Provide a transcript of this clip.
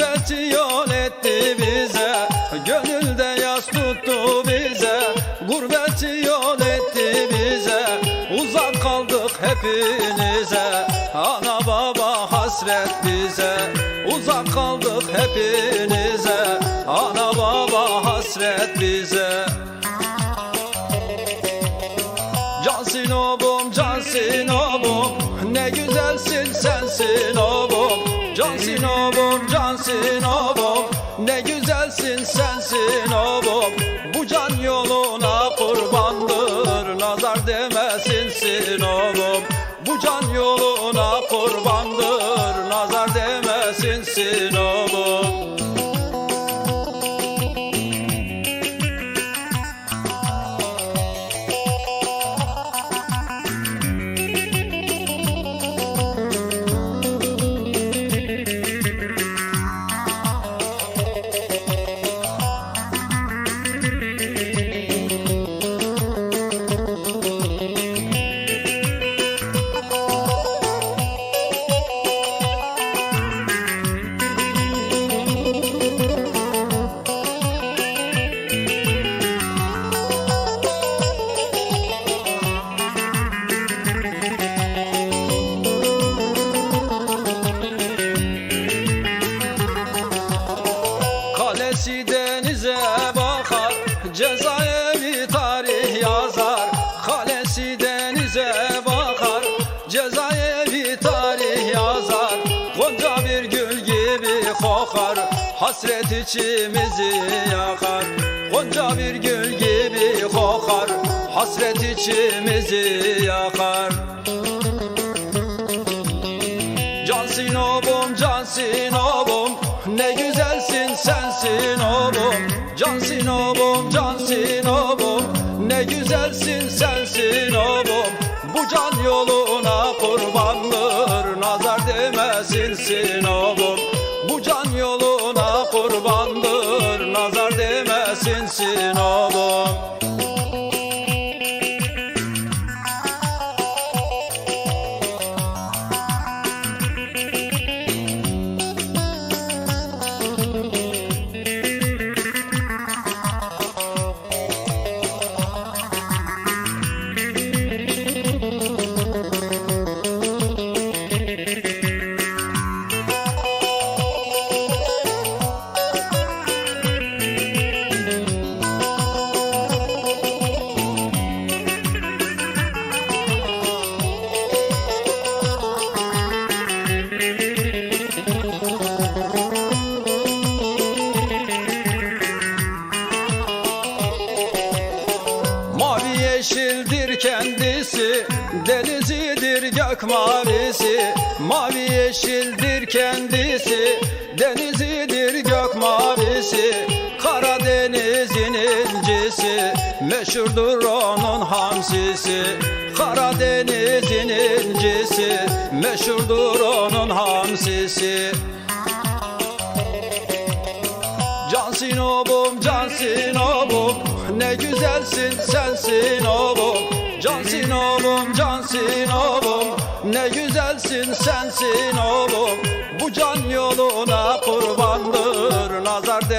Gurbet etti bize. Gönülde yas tuttu bize. Gurbet etti bize. Uzak kaldık hepinize. Ana baba hasret bize. Uzak kaldık hepinize. Ana baba hasret bize. Cansın obum, cansın obum Ne güzelsin sensin obum Can Sinop'um, Can Sinop'um. Ne güzelsin sensin obum Bu can yoluna kurbandır. Nazar demesin Sinop'um. Bu can yoluna kurbandır. Nazar demesin Sinop'um kokar Hasret içimizi yakar. Gonca bir gül gibi kokar Hasret içimizi yakar. Can Sinop'um, Can Sinop'um Ne güzelsin sensin oğlum Can Sinop'um, Can Sinop'um Ne güzelsin sensin oğlum Bu can yoluna kurbandır Nazar demesin Sinop'um kendisi Denizidir gök mavisi Mavi yeşildir kendisi Denizidir gök mavisi Karadeniz'in incisi Meşhurdur onun hamsisi. Karadeniz'in incisi Meşhurdur onun hamsisi. Can Sinop'um, Can Sinop'um Ne güzelsin sensin oğlum Can Sinop'um, Can Sinop'um Ne güzelsin sensin oğlum. Bu can yoluna kurbandır Nazar